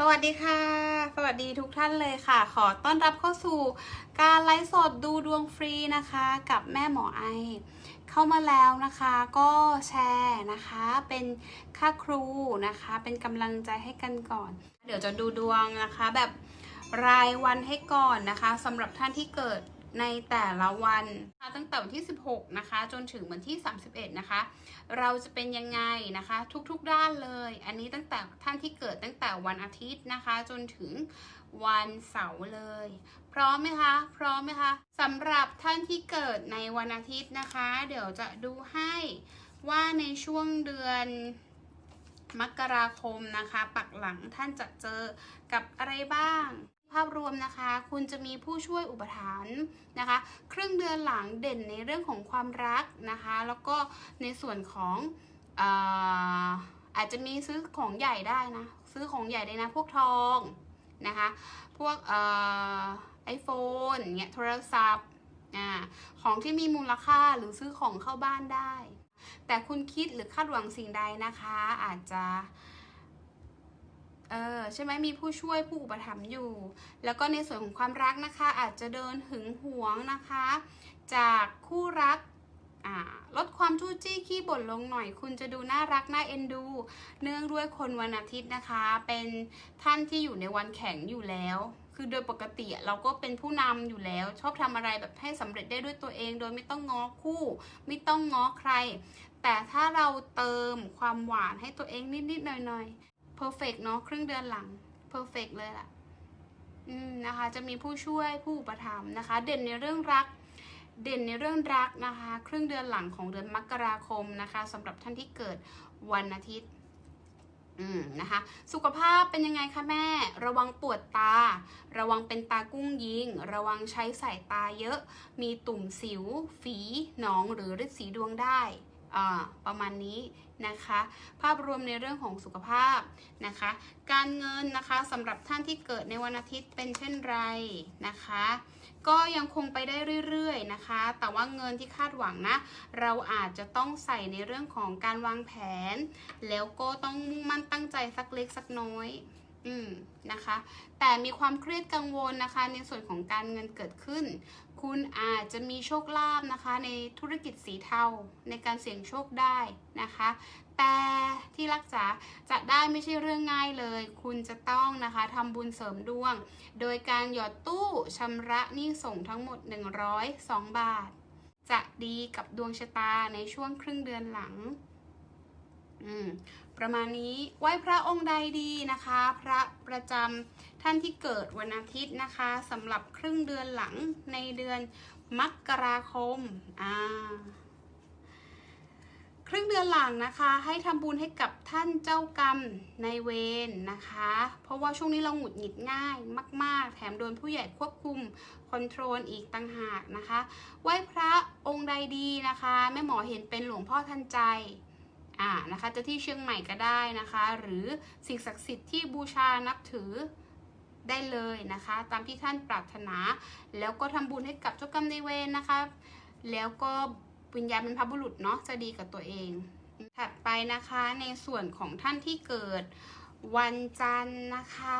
สวัสดีค่ะ สวัสดีทุกท่านเลยค่ะ ขอต้อนรับเข้าสู่การไลฟ์สดดูดวงฟรีนะคะ กับแม่หมอไอ เข้ามาแล้วนะคะก็แชร์นะคะ เป็นค่าครูนะคะ เป็นกำลังใจให้กันก่อน เดี๋ยวจะดูดวงนะคะ แบบรายวันให้ก่อนนะคะสำหรับท่านที่เกิด ในแต่ละวันนะะตั้งแต่วันที่ 16 นะคะ จนถึงวันที่ 31 นะคะ เราจะเป็นยังไงนะคะ ทุกๆด้านเลย อันนี้ตั้งแต่ท่านที่เกิดตั้งแต่วันอาทิตย์นะคะ จนถึงวันเสาร์เลย พร้อมไหมคะ พร้อมไหมคะสำหรับท่านที่เกิดในวันอาทิตย์นะคะ เดี๋ยวจะดูให้ว่าในช่วงเดือน มกราคมนะคะ ปักหลังท่านจะเจอกับอะไรบ้าง ภาพรวมนะคะ คุณจะมีผู้ช่วยอุปถัมภ์นะคะ ครึ่งเดือนหลังเด่นในเรื่องของความรักนะคะ แล้วก็ในส่วนของอาอาจจะมีซื้อของใหญ่ได้นะ ซื้อของใหญ่ได้นะพวกทองนะคะ พวกไอโฟนเนี่ยโทรศัพท์ของที่มีมูลค่าหรือซื้อของเข้าบ้านได้ แต่คุณคิดหรือคาดหวังสิ่งใดนะคะ อาจจะเออใช่ไหมมีผู้ช่วยผู้อุปถัมภ์อยู่ แล้วก็ในส่วนของความรักนะคะ อาจจะเดินหึงหวงนะคะ จากคู่รักลดความจู้จี้ขี้บ่นลงหน่อย คุณจะดูน่ารักน่าเอ็นดู เนื่องด้วยคนวันอาทิตย์นะคะ เป็นท่านที่อยู่ในวันแข็งอยู่แล้ว คือโดยปกติเราก็เป็นผู้นำอยู่แล้ว ชอบทำอะไรแบบให้สำเร็จได้ด้วยตัวเอง โดยไม่ต้องง้อคู่ ไม่ต้องง้อใคร แต่ถ้าเราเติมความหวานให้ตัวเองนิดๆหน่อยๆ perfect เนาะครึ่งเดือนหลัง perfect เลยล่ะอืมนะคะ จะมีผู้ช่วยผู้อุปถัมภ์นะคะ เด่นในเรื่องรักเด่นในเรื่องรักนะคะ ครึ่งเดือนหลังของเดือนมกราคมนะคะสำหรับท่านที่เกิดวันอาทิตย์อืมนะคะ สุขภาพเป็นยังไงคะแม่ ระวังปวดตา ระวังเป็นตากุ้งยิง ระวังใช้สายตาเยอะ มีตุ่มสิว ฝีหนองหรือฤทธิ์สีดวงได้ประมาณนี้นะคะ ภาพรวมในเรื่องของสุขภาพนะคะ การเงินนะคะสำหรับท่านที่เกิดในวันอาทิตย์เป็นเช่นไรนะคะ ก็ยังคงไปได้เรื่อยๆนะคะ แต่ว่าเงินที่คาดหวังนะ เราอาจจะต้องใส่ในเรื่องของการวางแผน แล้วก็ต้องมุ่งมั่นตั้งใจสักเล็กสักน้อย อืมนะคะ แต่มีความเครียดกังวลนะคะ ในส่วนของการเงินเกิดขึ้น คุณอาจจะมีโชคลาภนะคะ ในธุรกิจสีเทาในการเสี่ยงโชคได้นะคะ แต่ที่รักษาจะได้ไม่ใช่เรื่องง่ายเลย คุณจะต้องนะคะทำบุญเสริมดวง โดยการหยอดตู้ชำระหนี้ส่งทั้งหมด 102 บาท จะดีกับดวงชะตาในช่วงครึ่งเดือนหลังอืม ประมาณนี้ไหว้พระองค์ใดดีนะคะ พระประจำท่านที่เกิดวันอาทิตย์นะคะสำหรับครึ่งเดือนหลังในเดือนมกราคมอ่าครึ่งเดือนหลังนะคะให้ทำบุญให้กับท่านเจ้ากรรมในเวรนะคะ เพราะว่าช่วงนี้เราหงุดหงิดง่ายมาก ๆ แถมโดนผู้ใหญ่ควบคุมคอนโทรลอีกต่างหากนะคะ ไหว้พระองค์ใดดีนะคะแม่หมอเห็นเป็นหลวงพ่อทันใจ อ่านะคะจะที่เชียงใหม่ก็ได้นะคะ หรือสิ่งศักดิ์สิทธิ์ที่บูชานับถือได้เลยนะคะ ตามที่ท่านปรารถนา แล้วก็ทำบุญให้กับเจ้ากรรมนายเวรนะคะ แล้วก็วิญญาณเป็นพระบุรุษเนาะจะดีกับตัวเอง ถัดไปนะคะในส่วนของท่านที่เกิด วันจันทร์นะคะ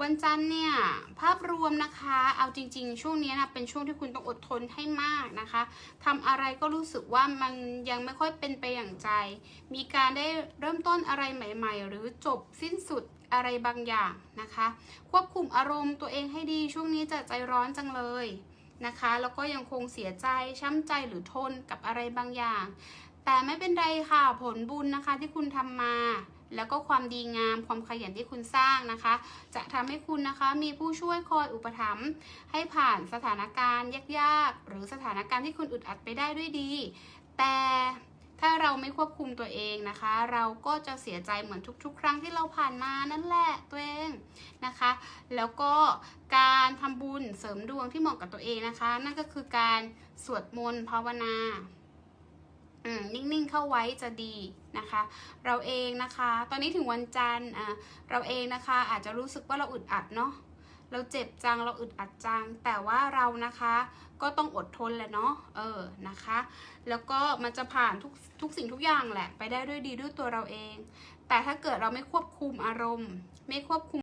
วันจันทร์เนี่ยภาพรวมนะคะ เอาจริง ๆ ช่วงนี้นะเป็นช่วงที่คุณต้องอดทนให้มากนะคะทำอะไรก็รู้สึกว่ามันยังไม่ค่อยเป็นไปอย่างใจ มีการได้เริ่มต้นอะไรใหม่ ๆ หรือจบสิ้นสุดอะไรบางอย่างนะคะ ควบคุมอารมณ์ตัวเองให้ดีช่วงนี้จะใจร้อนจังเลยนะคะ แล้วก็ยังคงเสียใจช้ำใจหรือทนกับอะไรบางอย่าง แต่ไม่เป็นไรค่ะผลบุญนะคะที่คุณทำมา แล้วก็ความดีงามความขยันที่คุณสร้างนะคะ จะทำให้คุณนะคะมีผู้ช่วยคอยอุปถัมภ์ให้ผ่านสถานการณ์ยากๆ หรือสถานการณ์ที่คุณอึดอัดไปได้ด้วยดี แต่ถ้าเราไม่ควบคุมตัวเองนะคะ เราก็จะเสียใจเหมือนทุก ๆ ครั้งที่เราผ่านมานั่นแหละตัวเองนะคะ แล้วก็การทำบุญเสริมดวงที่เหมาะกับตัวเองนะคะ นั่นก็คือการสวดมนต์ภาวนา อืมนิ่งๆเข้าไว้จะดีนะคะ เราเองนะคะ ตอนนี้ถึงวันจันทร์อ่าเราเองนะคะอาจจะรู้สึกว่าเราอึดอัดเนาะเราเจ็บจังเราอึดอัดจัง แต่ว่าเรานะคะก็ต้องอดทนแหละเนาะเออนะคะ แล้วก็มันจะผ่านทุกทุกสิ่งทุกอย่างแหละ ไปได้ด้วยดีด้วยตัวเราเอง แต่ถ้าเกิดเราไม่ควบคุมอารมณ์ ไม่ควบคุม